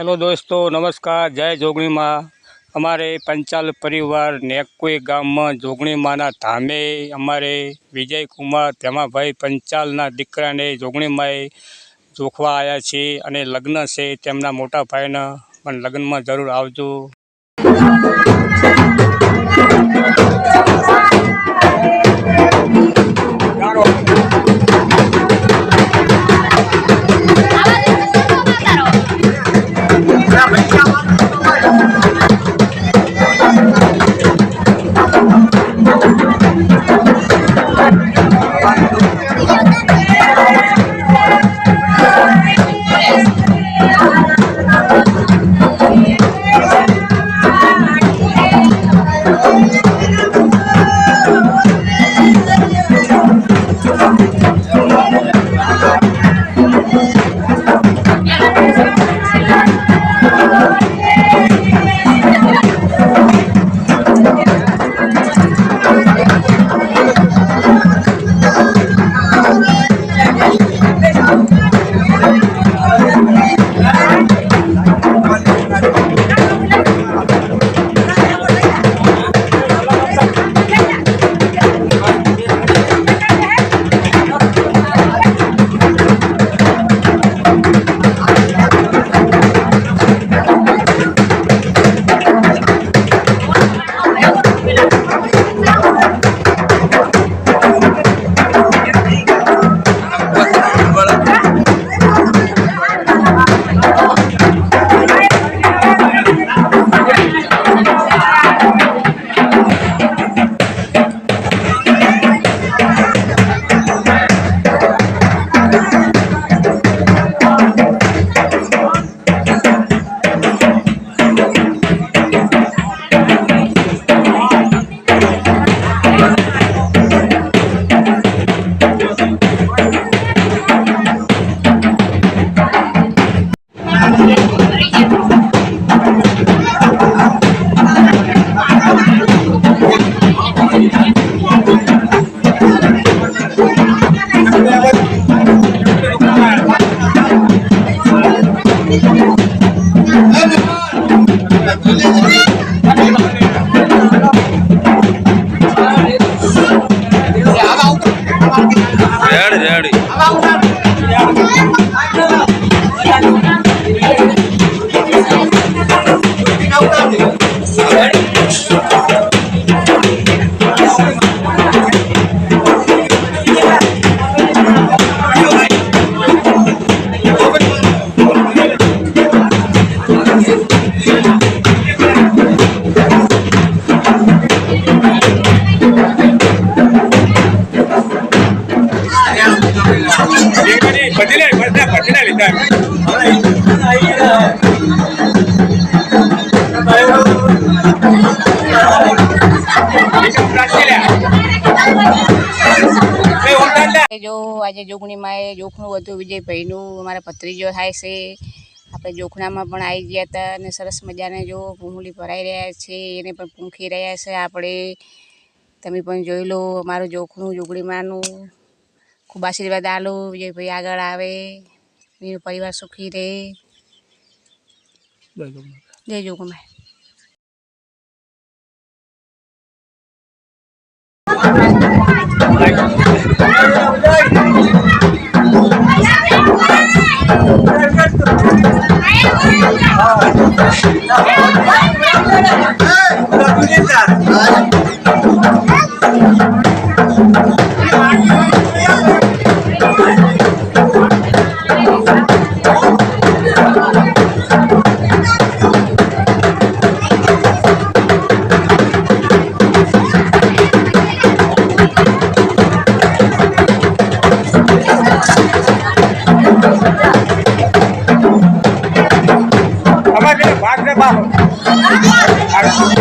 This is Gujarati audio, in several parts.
હેલો દોસ્તો, નમસ્કાર, જય જોગણીમાં. અમારે પંચાલ પરિવાર નેકોઈ ગામમાં જોગણીમાના ધામે અમારે વિજયકુમાર ધેમાભાઈ પંચાલના દીકરાને જોગણીમાએ જોખવા આવ્યા છે અને લગ્ન છે તેમના મોટા ભાઈના. પણ લગ્નમાં જરૂર આવજો. જો, આજે જોખણીમાં એ જોખણું હતું, વિજયભાઈનું, અમારા ભત્રીજો થાય છે. આપણે જોખણામાં પણ આવી ગયા હતા અને સરસ મજાને જો ભૂમલી ભરાઈ રહ્યા છે, એને પણ પૂંખી રહ્યા છે. આપણે, તમે પણ જોઈ લો, અમારું જોખણું જોગડીમાંનું ખૂબ આશીર્વાદ આલો, વિજયભાઈ આગળ આવે. એનો પરિવાર સુખી રહે જય જોગમાય અમારે papá.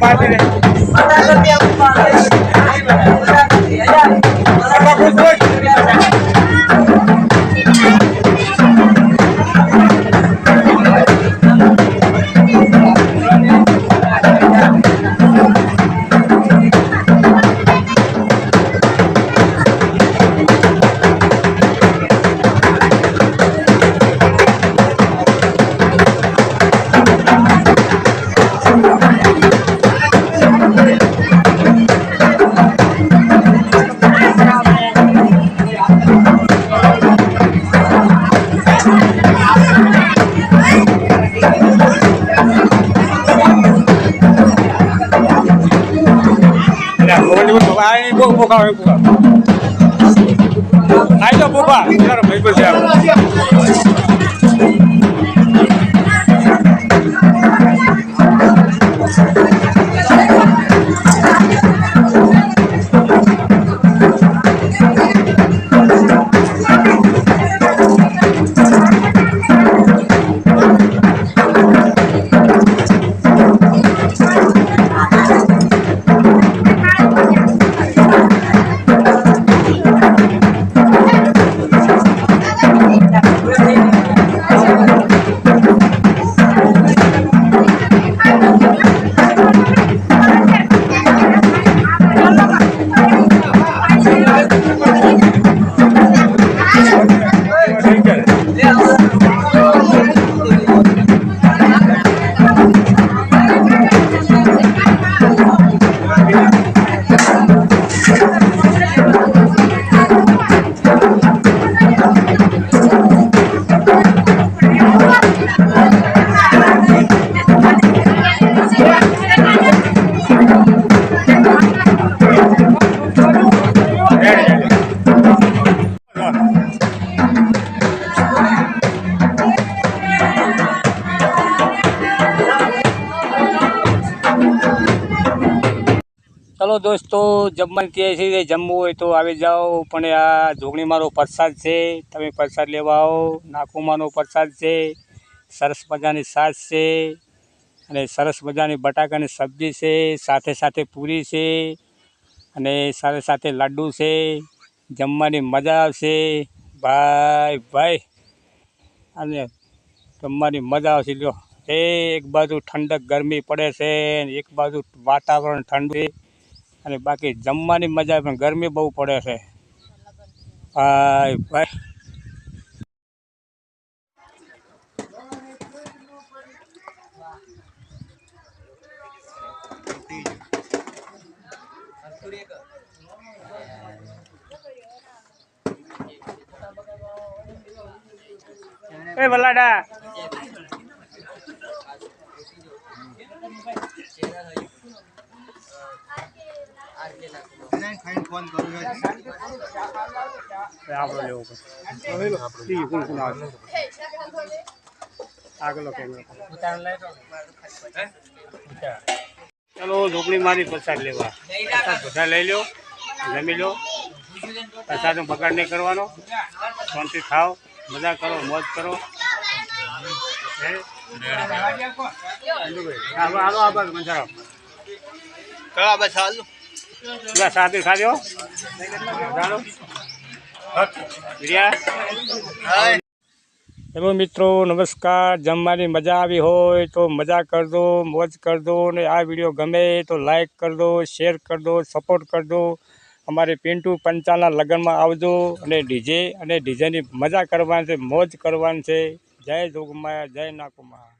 partner. Wala na tiyang આઈ બહુ ભૂખા હોય ભૂખા આઈ તો ભૂખા ભાઈ પછી ચલો દોસ્તો, જમવાની ત્યાં છે જમવું હોય તો આવી જાઓ, પણ આ જોગણી મારો પ્રસાદ છે. તમે પ્રસાદ લેવા આવો નાકુમાનો પ્રસાદ છે. સરસ મજાની સાસ છે અને સરસ મજાની બટાકાની સબ્જી છે, સાથે સાથે પૂરી છે અને સાથે સાથે લાડુ છે. જમવાની મજા આવશે. ભાઈ ભાઈ. અને જમવાની મજા આવશે. લ્યો, એક બાજુ ઠંડક ગરમી પડે છે એક બાજુ વાતાવરણ ઠંડુ અને બાકી જમવાની મજા પણ ગરમી બહુ પડે છે. ભાઈ ભાઈ. એ વલાડા. આપણો લેવો પડે કોણ કોણ આવે આગળનો કેમેરો ચલો, ઢોકળી મારી, પ્રસાદ લેવા. પ્રસાદ બધા લઈ લો જમી લો પ્રસાદનો બગાડ નહીં કરવાનો. શાંતિ ખાઓ મજા કરો, મોજ કરો. હે? સાથે ખાજો હેલો, મિત્રો, નમસ્કાર. જમવાની મજા આવી હોય તો મજા કરજો, મોજ કરજો ને આ વીડિયો ગમે તો લાઈક કરજો, શેર કરજો, સપોર્ટ કરજો. અમારે પિન્ટુ પંચાલના લગ્નમાં આવજો અને ડીજે અને ડીજેની મજા કરવાની છે, મોજ કરવાની છે. જય જોગમાયા જય નાકુમા